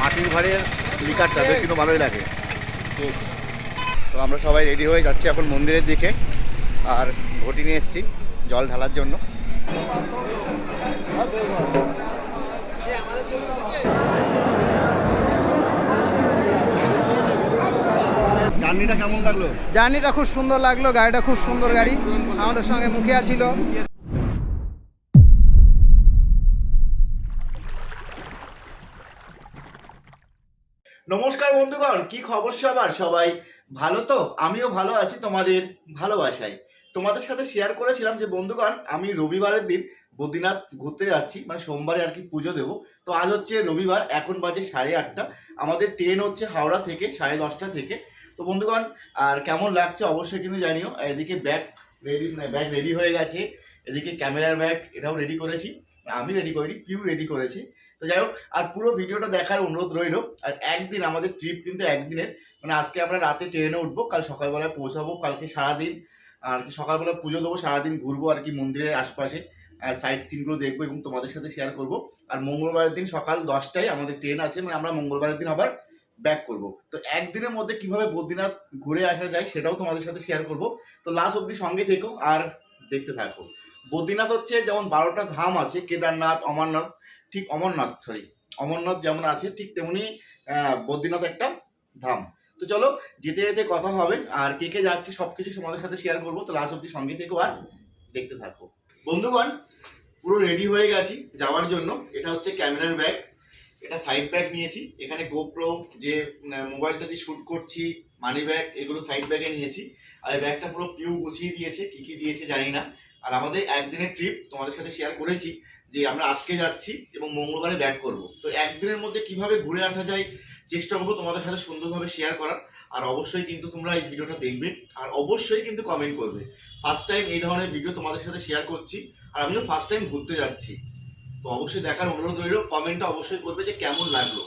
মাটির ভাড়ের লিকার চা বেশ। কিন্তু ভালোই লাগে। তো আমরা সবাই রেডি হয়ে যাচ্ছি এখন মন্দিরের দিকে আর ঘটি নিয়ে এসেছি জল ঢালার জন্য। জার্নিটা কেমন লাগল? জার্নিটা খুব সুন্দর লাগল গাড়িটা খুব সুন্দর গাড়ি আমাদের সঙ্গে মুখিয়া ছিল। নমস্কার বন্ধুগণ, কি খবর সবার? সবাই ভালো তো? আমিও ভালো আছি তোমাদের ভালোবাসায়। তোমাদের সাথে শেয়ার করেছিলাম যে, বন্ধুগণ, আমি রবিবারের দিন বদ্রীনাথ ঘুরতে যাচ্ছি মানে সোমবারে আর কি পুজো দেবো। তো আজ হচ্ছে রবিবার, এখন বাজে সাড়ে আটটা। আমাদের ট্রেন হচ্ছে হাওড়া থেকে, সাড়ে দশটা থেকে। তো বন্ধুগণ, আর কেমন লাগছে অবশ্যই কিন্তু জানিও। এদিকে ব্যাগ রেডি ব্যাগ রেডি হয়ে গেছে। এদিকে ক্যামেরার ব্যাগ এটাও রেডি করেছি। আমি রেডি করিনি পিউ রেডি করেছি। তো যাই হোক, আর পুরো ভিডিওটা দেখার অনুরোধ রইল, আর একদিন আমাদের ট্রিপ কিন্তু একদিনের। মানে আজকে আমরা রাতে ট্রেনে উঠবো, কাল সকালবেলায় পৌঁছাবো, কালকে সারাদিন, আর কি সকালবেলা পুজো দেবো, সারাদিন ঘুরবো, আর কি মন্দিরের আশপাশে সাইট সিনগুলো দেখব এবং তোমাদের সাথে শেয়ার করব। আর মঙ্গলবারের দিন সকাল দশটায় আমাদের ট্রেন আছে মানে আমরা মঙ্গলবারের দিন আবার ব্যাক করব। তো একদিনের মধ্যে কীভাবে বদ্রীনাথ ঘুরে আসা যায় সেটাও তোমাদের সাথে শেয়ার করব। তো লাস্ট অব্দি সঙ্গে থেকো, আর দেখতে থাকো। বদ্রীনাথ হচ্ছে যেমন বারোটা ধাম আছে, কেদারনাথ, অমরনাথ, ঠিক অমরনাথ সরি অমরনাথ যেমন আছে, ঠিক তেমনি বদ্রীনাথ একটা ধাম। তো চলো, যেতে যেতে কথা হবে, আর কে কে যাচ্ছে সব কিছু তোমাদের সাথে শেয়ার করব, তো লাস্ট অব্দি সঙ্গে থেকো আর দেখতে থাকো। বন্ধুগণ, পুরো রেডি হয়ে গেছি যাওয়ার জন্য। এটা হচ্ছে ক্যামেরার ব্যাগ এটা সাইড ব্যাগ নিয়েছি। এখানে গোপ্রো যে মোবাইলটা দিয়ে শ্যুট করছি মানি ব্যাগ এগুলো সাইড ব্যাগে নিয়েছি। আর এই ব্যাগটা পুরো পিউ গুছিয়ে দিয়েছে, কি কি দিয়েছে জানি না। আর আমাদের একদিনের ট্রিপ তোমাদের সাথে শেয়ার করেছি, যে আমরা আজকে যাচ্ছি এবং মঙ্গলবারে ব্যাক করব। তো একদিনের মধ্যে কীভাবে ঘুরে আসা যায়, চেষ্টা করব তোমাদের সাথে সুন্দরভাবে শেয়ার করার। আর অবশ্যই কিন্তু তোমরা এই ভিডিওটা দেখবে, আর অবশ্যই কিন্তু কমেন্ট করবে। ফার্স্ট টাইম এই ধরনের ভিডিও তোমাদের সাথে শেয়ার করছি, আর আমিও ফার্স্ট টাইম ঘুরতে যাচ্ছি। তো অবশ্যই দেখার অনুরোধ রইল কমেন্টটা অবশ্যই করবে যে কেমন লাগল,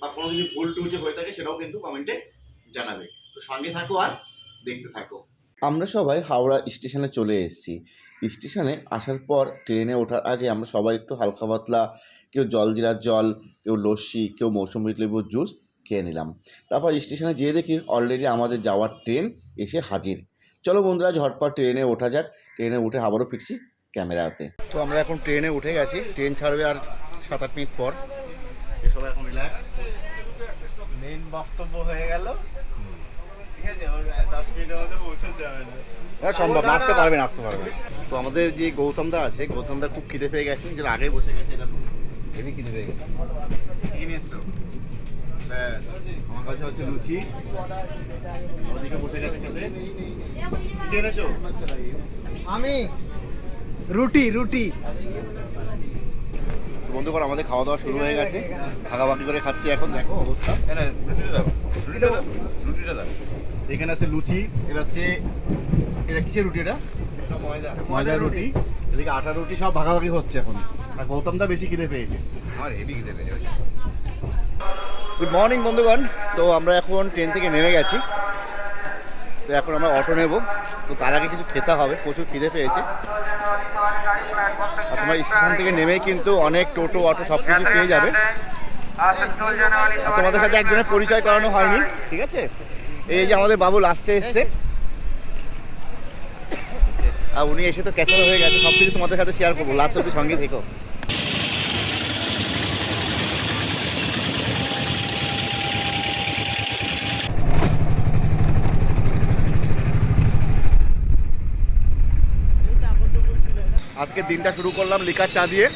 বা কোনো যদি ভুল যে হয়ে থাকে সেটাও কিন্তু কমেন্টে জানাবে। তো সঙ্গে থাকো আর দেখতে থাকো। আমরা সবাই হাওড়া স্টেশনে চলে এসেছি। স্টেশনে আসার পর ট্রেনে ওঠার আগে আমরা সবাই একটু হালকা পাতলা কেউ জল জিরার জল, কেউ লস্যি, কেউ মৌসুমি লেবুর জুস খেয়ে নিলাম। তারপর স্টেশনে যেয়ে দেখি অলরেডি আমাদের যাওয়ার ট্রেন এসে হাজির। চলো বন্ধুরা ঝটপট ট্রেনে ওঠা যাক। ট্রেনে উঠে আবারও ফিরছি। ক্যামেরাতে। তো আমরা এখন ট্রেনে উঠে গেছি। ট্রেন ছাড়বে আর সাত আট মিনিট পর। এসব এখন রিল্যাক্স মেন বক্তব্য হয়ে গেল। সম্ভব নাচতে পারবে নাচতে পারবে তো আমাদের যে গৌতমদা আছে গৌতমদা খুব খিদে পেয়ে গেছে যে আগে বসে গেছে খিদে পেয়ে আমার কাছে হচ্ছে লুচি। ওদিকে বসে গেছে খেতে। আমি। রুটি রুটি। বন্ধুগণ আমাদের খাওয়া দাওয়া শুরু হয়ে গেছে। ভাগাভাগি করে খাচ্ছি এখন দেখো অবস্থা। এখানে আছে লুচি এটা হচ্ছে এটা কিসের রুটি এটা? ময়দা ময়দার। রুটি। এদিকে আটা রুটি সব ভাগাভাগি হচ্ছে এখন। আর গৌতমদা বেশি খিদে পেয়েছে। আমার হেভি খেতে পেরে গুড মর্নিং বন্ধুগণ। তো আমরা এখন ট্রেন থেকে নেমে গেছি। তো এখন আমরা অটো নেব। তো তার আগে কিছু খেতে হবে। প্রচুর খিদে পেয়েছে। তোমার স্টেশন থেকে নেমেই কিন্তু অনেক টোটো, অটো সব কিছু পেয়ে যাবে। তোমাদের সাথে একজনের পরিচয় করানো হয়নি, ঠিক আছে? এই যে আমাদের বাবু লাস্টে এসছে। আর উনি এসে তো ক্যাসেল হয়ে গেছে সব কিছু তোমাদের সাথে শেয়ার করব। লাস্ট অব্দি সঙ্গে থেকো। আজকে দিনটা শুরু করলাম লিকার চা দিয়ে।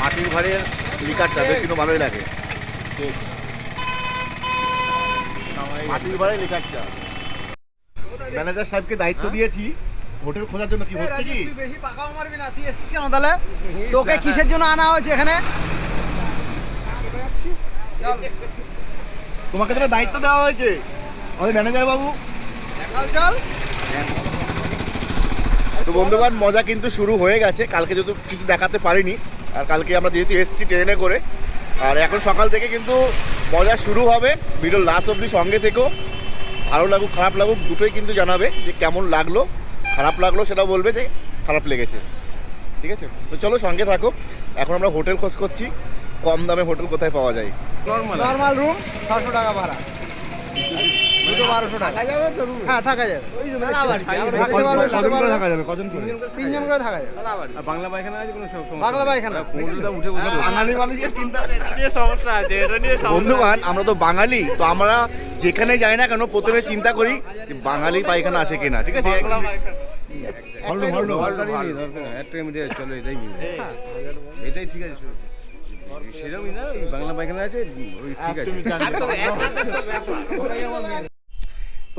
মাটির ঘরের লিকার চা কিন্তু ভালোই লাগে। মাটির ঘরে লিকার চা। ম্যানেজার সাহেবকে দায়িত্ব দিয়েছি হোটেল খোঁজার জন্য কি হচ্ছে কি? বেশি পাকাও মারবি না তুই এসেছিস কেন তাহলে? তোকে কিসের জন্য আনা হয়েছে এখানে? তোমাকে তো দায়িত্ব দেওয়া হয়েছে আমাদের ম্যানেজার বাবু চল চল। তো বন্ধুগণ, মজা কিন্তু শুরু হয়ে গেছে। কালকে যেহেতু কিছু দেখাতে পারিনি, আর কালকে আমরা যেহেতু এসেছি ট্রেনে করে, আর এখন সকাল থেকে কিন্তু মজা শুরু হবে। ভিডিও লাস্ট অবধি সঙ্গে থেকেও ভালো লাগুক, খারাপ লাগুক, দুটোই কিন্তু জানাবে যে কেমন লাগল, খারাপ লাগল সেটাও বলবে যে খারাপ লেগেছে। ঠিক আছে? তো চলো সঙ্গে থাকো। এখন আমরা হোটেল খোঁজ করছি, কম দামে হোটেল কোথায় পাওয়া যায়? নর্মাল। রুম ছশো টাকা ভাড়া। দুটো যাবে তো হ্যাঁ থাকা যাবে থাকতে পারবে, থাকতে যাবে কজন করে তিনজন করে থাকা যাবে বাংলা পায়খানা আছে কোনো সমস্যা বাংলা পায়খানা। উঠে বসে বাঙালি মানুষের চিন্তা নিয়ে সমস্যা আছে এটা নিয়ে বন্ধুবান আমরা তো বাঙালি তো আমরা যেখানে যাই না কেন প্রথমে চিন্তা করি যে বাঙালি পায়খানা আছে কিনা ঠিক আছে এটাই ঠিক সেরকমই না বাংলা পায়খানা আছে ওই ঠিক আছে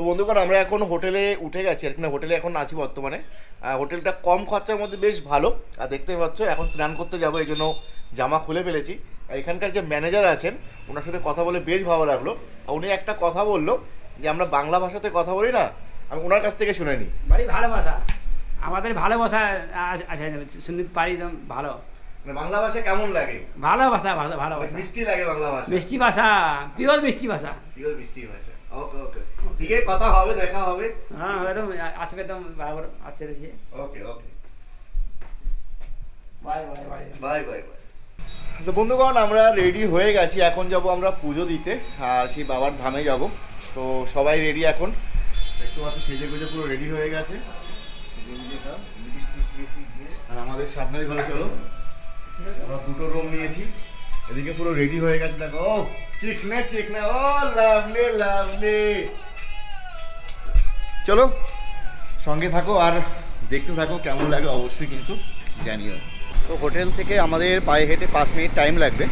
তো বন্ধুগণ আমরা এখন হোটেলে উঠে গেছি এখানে হোটেলে এখন আছি বর্তমানে। হোটেলটা কম খরচার মধ্যে বেশ ভালো। আর দেখতে পাচ্ছ এখন স্নান করতে যাব এই জন্য জামা খুলে ফেলেছি। আর এখানকার যে ম্যানেজার আছেন ওনার সাথে কথা বলে বেশ ভালো লাগল। আর উনি একটা কথা বলল যে আমরা বাংলা ভাষাতে কথা বলি না আমি ওনার কাছ থেকে শুনে নিই। বাড়ি ভালোবাসা আমাদের ভালোবাসা আছে শুনতে পারি ভালো। মানে বাংলা ভাষা কেমন লাগে? ভালো ভাষা ভালো ভালোবাসা মিষ্টি লাগে বাংলা ভাষা? মিষ্টি ভাষা পিওর মিষ্টি ভাষা। পিওর মিষ্টি ভাষা। ওকে ওকে ঠিক আছে কথা হবে দেখা হবে হ্যাঁ একদম আজকে একদম বরাবর আসছে রয়েছে okay okay bye bye bye bye bye bye তো বন্ধুগণ আমরা রেডি হয়ে গেছি। এখন যাব আমরা পুজো দিতে। আর সেই বাবার ধামে যাব। তো সবাই রেডি এখন? দেখতে পাচ্ছি সেজে গুজে পুরো রেডি হয়ে গেছে। আর আমাদের সামনের ঘরে চলো। আমরা দুটো রুম নিয়েছি। এদিকে পুরো রেডি হয়ে গেছে। দেখো ও চিকনে চিকনে। ও লাভলি লাভলি। চলো, সঙ্গে থাকো আর দেখতে থাকো কেমন লাগে অবশ্যই কিন্তু জানিও। তো হোটেল থেকে আমাদের পায়ে হেঁটে পাঁচ মিনিট টাইম লাগবে।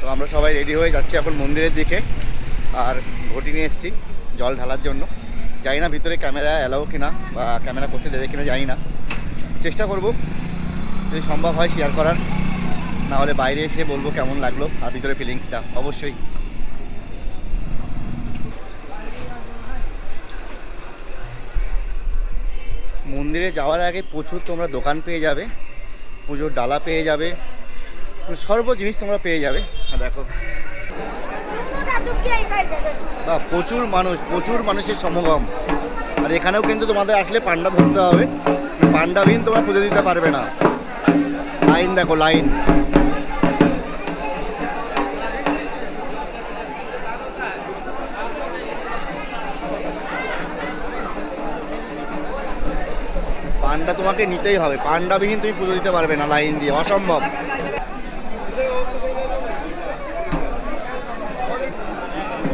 তো আমরা সবাই রেডি হয়ে যাচ্ছি এখন মন্দিরের দিকে আর ঘটি নিয়ে এসেছি জল ঢালার জন্য। জানি না ভিতরে ক্যামেরা অ্যালাও কিনা বা ক্যামেরা করতে দেবে কিনা জানি না। চেষ্টা করব, যদি সম্ভব হয় শেয়ার করার। না হলে বাইরে এসে বলব কেমন লাগল আর ভিতরে ফিলিংসটা অবশ্যই। মন্দিরে যাওয়ার আগে প্রচুর তোমরা দোকান পেয়ে যাবে, পুজোর ডালা পেয়ে যাবে, সর্ব জিনিস তোমরা পেয়ে যাবে। দেখো। বা প্রচুর মানুষ, প্রচুর মানুষের সমাগম। আর এখানেও কিন্তু তোমাদের আসলে পান্ডা ধরতে হবে। পান্ডাবিহীন তোমরা পুজো দিতে পারবে না। লাইন দেখো, লাইন। পান্ডা তোমাকে নিতেই হবে। পান্ডাবিহীন তুমি পুজো দিতে পারবে না লাইন দিয়ে অসম্ভব।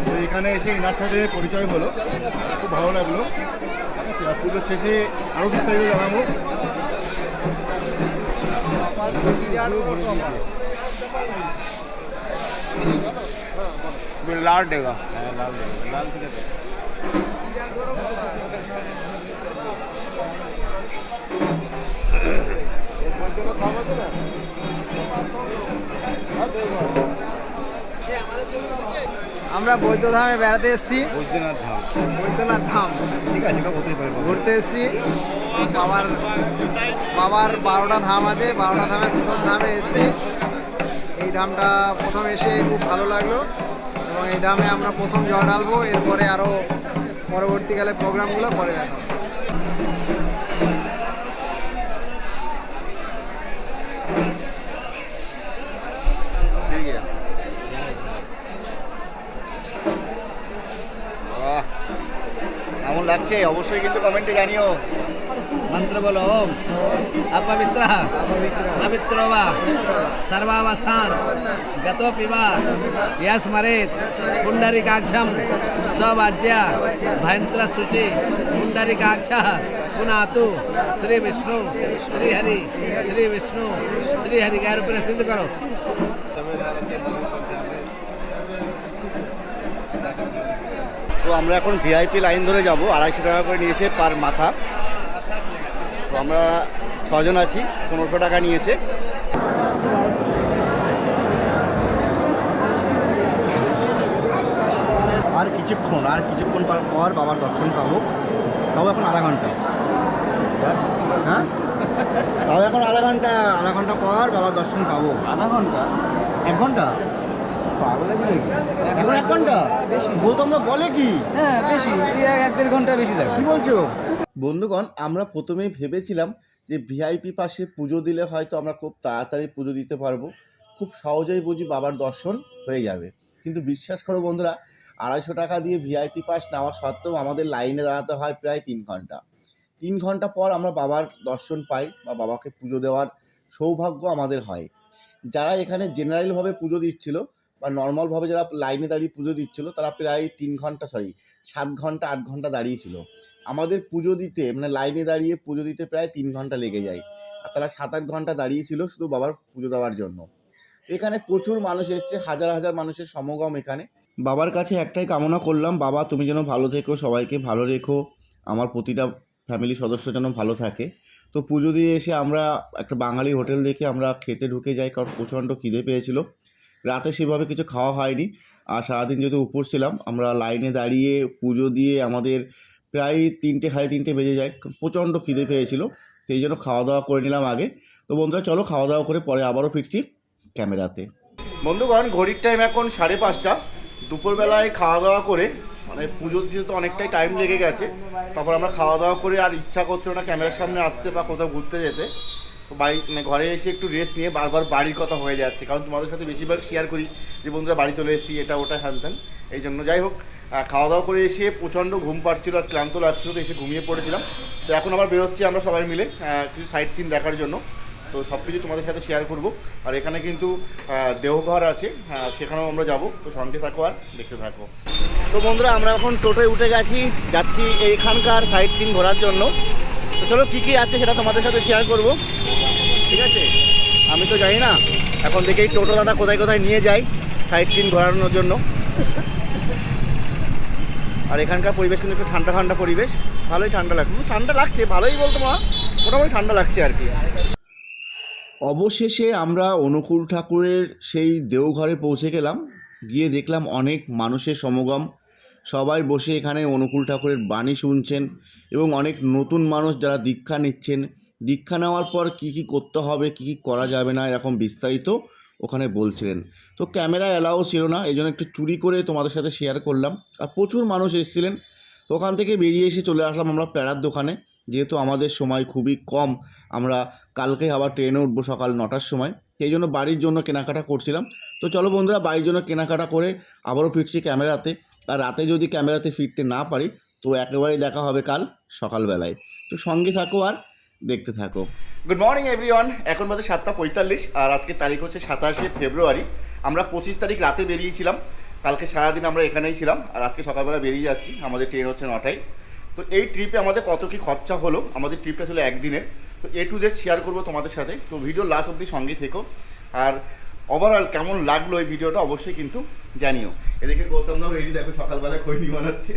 তো এখানে এসে এনার সাথে পরিচয় হলো। খুব ভালো লাগল। ঠিক পুজোর শেষে আরও বিস্তারিত জানাব। লাল ডেগা। হ্যাঁ লাল ডেগা। লাল ঠিক আছে আমরা বৈদ্যধামে বেড়াতে এসেছি। বৈদ্যনাথ ধাম। বৈদ্যনাথ ধাম। ঠিক আছে এটা হতেই পারে ঘুরতে এসেছি। বাবার বাবার বারোটা ধাম আছে। বারোটা ধামের প্রথম ধামে এসেছি। এই ধামটা প্রথম এসে খুব ভালো লাগল এবং এই ধামে আমরা প্রথম জল ঢালবো। এরপরে আরও পরবর্তীকালে প্রোগ্রামগুলো পরে দেখাবো। লাগছে অবশ্যই কিন্তু কমেন্টে জানিও मंत्र बोलो ओम अपवित्र पवित्रो वा सर्वावस्थान गतो पिबा यस्मरेत पुंडरीकाक्षम सवाज्य भयंत्र शुचि पुंडरीकाक्ष पुनातु श्री विष्णु श्री हरि श्री विष्णु श्री हरि का रूप में सिद्ध करो তো আমরা এখন ভিআইপি লাইন ধরে যাব আড়াইশো টাকা করে নিয়েছে পার মাথা। তো আমরা ছজন আছি পনেরোশো টাকা নিয়েছে। আর কিছুক্ষণ আর কিছুক্ষণ পর পর বাবার দর্শন পাবো। তাও এখন আধা ঘণ্টা। হ্যাঁ? তাও এখন আধা ঘণ্টা আধা ঘণ্টা পর বাবার দর্শন পাবো। আধা ঘণ্টা? এক ঘণ্টা? পাগলে এখন এক ঘণ্টা? গৌতম দা বলে কি? হ্যাঁ বেশি। এক দেড় ঘণ্টা বেশি লাগে কি বলছো? বন্ধুগণ আমরা প্রথমেই ভেবেছিলাম যে ভিআইপি পাশে পুজো দিলে হয়তো আমরা খুব তাড়াতাড়ি পুজো দিতে পারব। খুব সহজেই বুঝি বাবার দর্শন হয়ে যাবে। কিন্তু বিশ্বাস করো বন্ধুরা আড়াইশো টাকা দিয়ে ভিআইপি পাস নেওয়া সত্ত্বেও আমাদের লাইনে দাঁড়াতে হয় প্রায় তিন ঘণ্টা। তিন ঘণ্টা পর আমরা বাবার দর্শন পাই বা বাবাকে পুজো দেওয়ার সৌভাগ্য আমাদের হয়। যারা এখানে জেনারেলভাবে পুজো দিচ্ছিল বা নর্মালভাবে যারা লাইনে দাঁড়িয়ে পুজো দিচ্ছিল, তারা প্রায় তিন ঘণ্টা সরি সাত ঘণ্টা, আট ঘণ্টা দাঁড়িয়েছিল। আমাদের পুজো দিতে মানে লাইনে দাঁড়িয়ে পুজো দিতে প্রায় তিন ঘণ্টা লেগে যায়। আর তারা সাত, আট ঘণ্টা দাঁড়িয়েছিল শুধু বাবার পুজো দেওয়ার জন্য। এখানে প্রচুর মানুষ এসছে, হাজার হাজার মানুষের সমাগম এখানে। বাবার কাছে একটাই কামনা করলাম, বাবা, তুমি যেন ভালো থেকো, সবাইকে ভালো রেখো। আমার প্রতিটা ফ্যামিলি সদস্য যেন ভালো থাকে। তো পুজো দিয়ে এসে আমরা একটা বাঙালি হোটেল দেখে আমরা খেতে ঢুকে যাই, কারণ প্রচণ্ড খিদে পেয়েছিল। রাতে সেভাবে কিছু খাওয়া হয়নি। আর সারাদিন যেহেতু উপোস ছিলাম, আমরা লাইনে দাঁড়িয়ে পুজো দিয়ে আমাদের প্রায় তিনটে, সাড়ে তিনটে বেজে যায়। প্রচণ্ড খিদে পেয়েছিল, সেই জন্য খাওয়া দাওয়া করে নিলাম আগে। তো বন্ধুরা, চলো খাওয়া দাওয়া করে পরে আবারও ফিরছি ক্যামেরাতে। বন্ধুগণ, ঘড়ির টাইম এখন সাড়ে পাঁচটা। দুপুরবেলায় খাওয়া দাওয়া করে মানে পুজো দিতে তো অনেকটাই টাইম লেগে গেছে। তারপর আমরা খাওয়া দাওয়া করে আর ইচ্ছা করছিল না ক্যামেরার সামনে আসতে বা কোথাও ঘুরতে যেতে। বাড়ি মানে ঘরে এসে একটু রেস্ট নিয়ে বারবার বাড়ির কথা হয়ে যাচ্ছে। কারণ তোমাদের সাথে বেশিরভাগ শেয়ার করি যে, বন্ধুরা বাড়ি চলে এসেছি, এটা ওটা হ্যান এই জন্য যাই হোক খাওয়া দাওয়া করে এসে প্রচণ্ড ঘুম পাচ্ছিল আর ক্লান্ত লাগছিল, তো এসে ঘুমিয়ে পড়েছিলাম। তো এখন আবার বেরোচ্ছি আমরা সবাই মিলে কিছু সাইট সিন দেখার জন্য। তো সব কিছু তোমাদের সাথে শেয়ার করব। আর এখানে কিন্তু দেহঘর আছে হ্যাঁ সেখানেও আমরা যাব। তো সঙ্গে থাকো আর দেখতে থাকো। তো বন্ধুরা, আমরা এখন টোটোয় উঠে গেছি, যাচ্ছি এইখানকার সাইট সিন ঘোরার জন্য। তো চলো কী কী আছে সেটা তোমাদের সাথে শেয়ার করব। ঠিক আছে? আমি তো জানি না। এখন দেখে এই টোটো দাদা কোথায় কোথায় নিয়ে যায় সাইট সিন ঘোরানোর জন্য। আর এখানকার পরিবেশ কিন্তু একটু ঠান্ডা ঠান্ডা পরিবেশ। ভালোই ঠান্ডা লাগছে। ঠান্ডা লাগছে, ভালোই বলতো মা। মোটামুটি ঠান্ডা লাগছে আর কি। অবশেষে আমরা অনুকূল ঠাকুরের সেই দেওঘরে পৌঁছে গেলাম। গিয়ে দেখলাম অনেক মানুষের সমাগম। সবাই বসে এখানে অনুকূল ঠাকুরের বাণী শুনছেন এবং অনেক নতুন মানুষ যারা দীক্ষা নিচ্ছেন। দীক্ষা নেওয়ার পর কী কী করতে হবে, কী কী করা যাবে না, এরকম বিস্তারিত ওখানে বলছিলেন। তো ক্যামেরা অ্যালাও ছিল না, এই জন্য একটু চুরি করে তোমাদের সাথে শেয়ার করলাম। আর প্রচুর মানুষ এসেছিলেন। তো ওখান থেকে বেরিয়ে এসে চলে আসলাম আমরা প্যারার দোকানে। যেহেতু আমাদের সময় খুবই কম, আমরা কালকে আবার ট্রেনে উঠবো সকাল নটার সময়। সেই জন্য বাড়ির জন্য কেনাকাটা করছিলাম। তো চলো বন্ধুরা, বাড়ির জন্য কেনাকাটা করে আবারও ফিরছি ক্যামেরাতে। আর রাতে যদি ক্যামেরাতে ফিরতে না পারি, তো একেবারেই দেখা হবে কাল সকালবেলায়। তো সঙ্গে থাকো আর দেখতে থাকো। গুড মর্নিং এভরিওয়ান এখন বাজে সাতটা পঁয়তাল্লিশ, আর আজকে তারিখ হচ্ছে সাতাশে ফেব্রুয়ারি। আমরা পঁচিশ তারিখ রাতে বেরিয়েছিলাম। কালকে সারাদিন আমরা এখানেই ছিলাম, আর আজকে সকালবেলা বেরিয়ে যাচ্ছি। আমাদের ট্রেন হচ্ছে নটায়। তো এই ট্রিপে আমাদের কত কী খরচা হলো? আমাদের ট্রিপটা ছিল একদিনের। তো এ টু জেড শেয়ার করব তোমাদের সাথে। তো ভিডিও লাস্ট অবধি সঙ্গে থেকো। আর ওভারঅল কেমন লাগল এই ভিডিওটা অবশ্যই কিন্তু জানিও। এদিকে গৌতম দাও রেডি দেখো সকালবেলা খৈনি বানাচ্ছে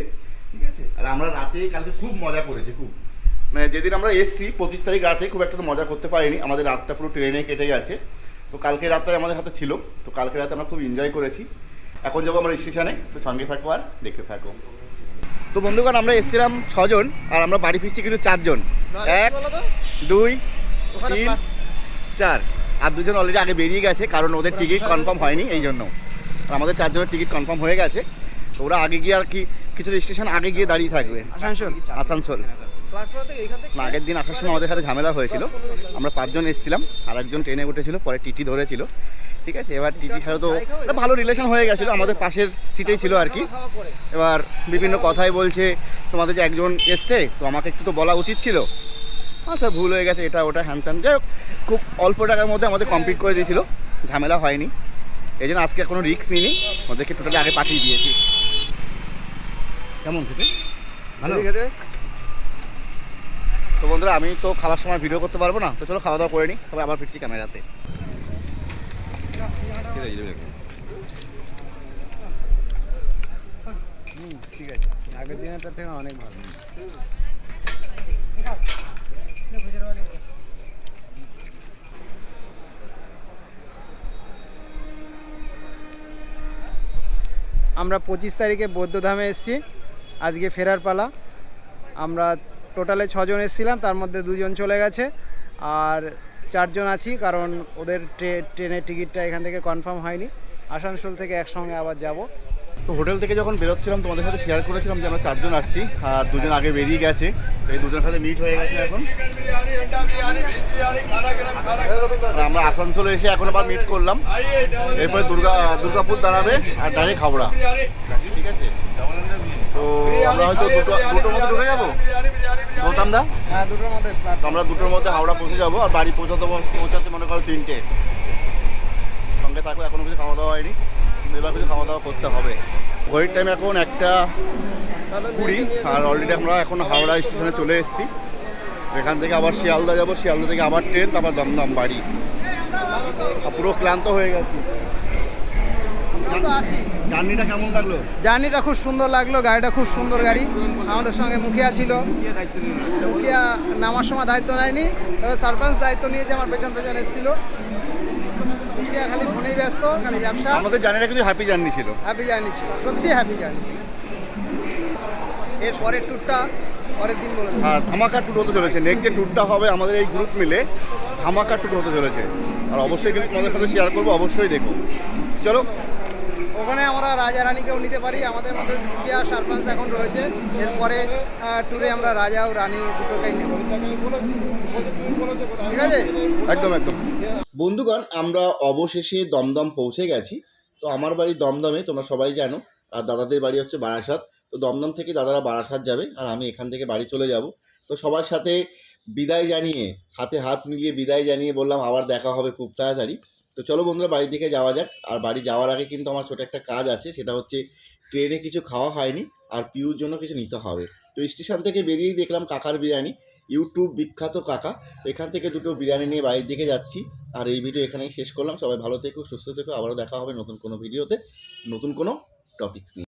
ঠিক আছে? আর আমরা রাতে কালকে খুব মজা করেছি খুব। মানে যেদিন আমরা এসছি পঁচিশ তারিখ রাতে খুব একটা মজা করতে পারিনি আমাদের রাতটা পুরো ট্রেনে কেটে গেছে। তো কালকে রাতটা আমাদের হাতে ছিল তো কালকে রাতে আমরা খুব এনজয় করেছি। এখন যাব আমরা স্টেশনে তো সঙ্গে থাকো আর দেখতে থাকো। তো বন্ধুগণ আমরা এসেছিলাম ছজন আর আমরা বাড়ি ফিরছি কিন্তু চারজন। এক দুই তিন চার। আর দুজন অলরেডি আগে বেরিয়ে গেছে কারণ ওদের টিকিট কনফার্ম হয়নি এই জন্য। আর আমাদের চারজনের টিকিট কনফার্ম হয়ে গেছে। তো ওরা আগে গিয়ে আর কি কিছু স্টেশন আগে গিয়ে দাঁড়িয়ে থাকবে। আসানসোল? আসানসোল। না, আগের দিন আসার সময় আমাদের সাথে ঝামেলা হয়েছিল। আমরা পাঁচজন এসেছিলাম আর একজন ট্রেনে উঠেছিল পরে টিটি ধরেছিল। ঠিক আছে? এবার টিটি সাথে তো ভালো রিলেশন হয়ে গেছিল আমাদের পাশের সিটেই ছিল আর কি। এবার বিভিন্ন কথাই বলছে তোমাদের যে একজন এসছে তো আমাকে একটু তো বলা উচিত ছিল। আচ্ছা ভুল হয়ে গেছে এটা ওটা হ্যান ত্যান। যাই হোক খুব অল্প টাকার মধ্যে আমাদের কমপ্লিট করে দিয়েছিল। ঝামেলা হয়নি। এই জন্য আজকে কোনো রিস্ক নিইনি। ওদেরকে টোটালি আগে পাঠিয়ে দিয়েছি। কেমন খেতে? ভালো? তো বন্ধুরা আমি তো খাওয়ার সময় ভিডিও করতে পারব না। তো চলো খাওয়া দাওয়া করে নিই। তবে আবার ফিরছি ক্যামেরাতে। ঠিক আছে আগের দিনেরটা থেকে অনেক ভালো। আমরা পঁচিশ তারিখে বৌদ্ধধামে এসেছি। আজকে ফেরার পালা। আমরা টোটালে ছজন এসেছিলাম, তার মধ্যে দুজন চলে গেছে। আর চারজন আছি, কারণ ওদের ট্রেনের টিকিটটা এখান থেকে কনফার্ম হয়নি। আসানসোল থেকে একসঙ্গে আবার যাব। তো হোটেল থেকে যখন বেরোচ্ছিলাম তোমাদের সাথে শেয়ার করেছিলাম যে আমরা চারজন আসছি আর দুজন আগে বেরিয়ে গেছে। তো এই দুজনের সাথে মিট হয়ে গেছে এখন। আমরা আসানসোলে এসে এখন আবার মিট করলাম। এরপরে দুর্গা দুর্গাপুর দাঁড়াবে আর ডাইরেক্ট হাওড়া। ঠিক আছে? তো আমরা হয়তো দুটো দুটোর মধ্যে ঢুকে যাব? গৌতম দা? হ্যাঁ দুটোর মধ্যে আমরা দুটোর মধ্যে হাওড়া পৌঁছে যাব আর বাড়ি পৌঁছাতে পৌঁছাতে মনে করো তিনটে। সঙ্গে থাকলে এখনও কিছু খাওয়া দাওয়া হয়নি। এবার কিছু খাওয়া দাওয়া করতে হবে। ঘড়ির টাইম এখন একটা কুড়ি আর অলরেডি আমরা এখন হাওড়া স্টেশনে চলে এসেছি। এখান থেকে আবার শিয়ালদা যাব শিয়ালদা থেকে আবার ট্রেন তারপর দমদম বাড়ি। পুরো ক্লান্ত হয়ে গেছি। জার্নিটা কেমন লাগল? জার্নিটা খুব সুন্দর লাগল গাড়িটা খুব সুন্দর গাড়ি। আমাদের সঙ্গে মুখিয়া ছিল। মুখিয়া নামার সময় দায়িত্ব নেয়নি তবে সারপাঞ্চ দায়িত্ব নিয়েছে আমার পেছন পেছন এসেছিল। মুখিয়া খালি ফোনেই ব্যস্ত খালি ব্যবসা। আমাদের জার্নিটা কিন্তু হ্যাপি জার্নি ছিল। হ্যাপি জার্নি ছিল সত্যি হ্যাপি জার্নি এর পরের ট্যুরটা পরের দিন বলে। আর ধামাকা ট্যুর হতে চলেছে। নেক্সট যে ট্যুরটা হবে আমাদের এই গ্রুপ মিলে ধামাকা ট্যুর হতে চলেছে। আর অবশ্যই কিন্তু তোমাদের সাথে শেয়ার করব অবশ্যই দেখো। চলো। ওখানে আমরা রাজা রানীকেও নিতে পারি। আমাদের মধ্যে মুখিয়া সারপাঞ্চ এখন রয়েছে। এরপরে ট্যুরে আমরা রাজা ও রানী দুটোকেই নেব। ঠিক আছে? একদম একদম। বন্ধুগণ, আমরা অবশেষে দমদম পৌঁছে গেছি। তো আমার বাড়ি দমদমে, তোমরা সবাই জানো, আর দাদাদের বাড়ি হচ্ছে বারাসাত। তো দমদম থেকে দাদারা বারাসাত যাবে, আর আমি এখান থেকে বাড়ি চলে যাব। তো সবার সাথে বিদায় জানিয়ে, হাতে হাত মিলিয়ে বিদায় জানিয়ে বললাম, আবার দেখা হবে খুব তাড়াতাড়ি। তো চলো বন্ধুরা, বাড়ির দিকে যাওয়া যাক। আর বাড়ি যাওয়ার আগে কিন্তু আমার ছোটো একটা কাজ আছে, সেটা হচ্ছে ট্রেনে কিছু খাওয়া হয়নি, আর পিউর জন্য কিছু নিতে হবে। তো স্টেশন থেকে বেরিয়েই দেখলাম কাকার বিরিয়ানি, ইউটিউব বিখ্যাত কাকা। এখান থেকে দুটো বিরিয়ানি নিয়ে বাড়ির দিকে যাচ্ছি। আর এই ভিডিও এখানেই শেষ করলাম। সবাই ভালো থেকো, সুস্থ থেকো। আবারও দেখা হবে নতুন কোনো ভিডিওতে নতুন কোনো টপিকস নিয়ে।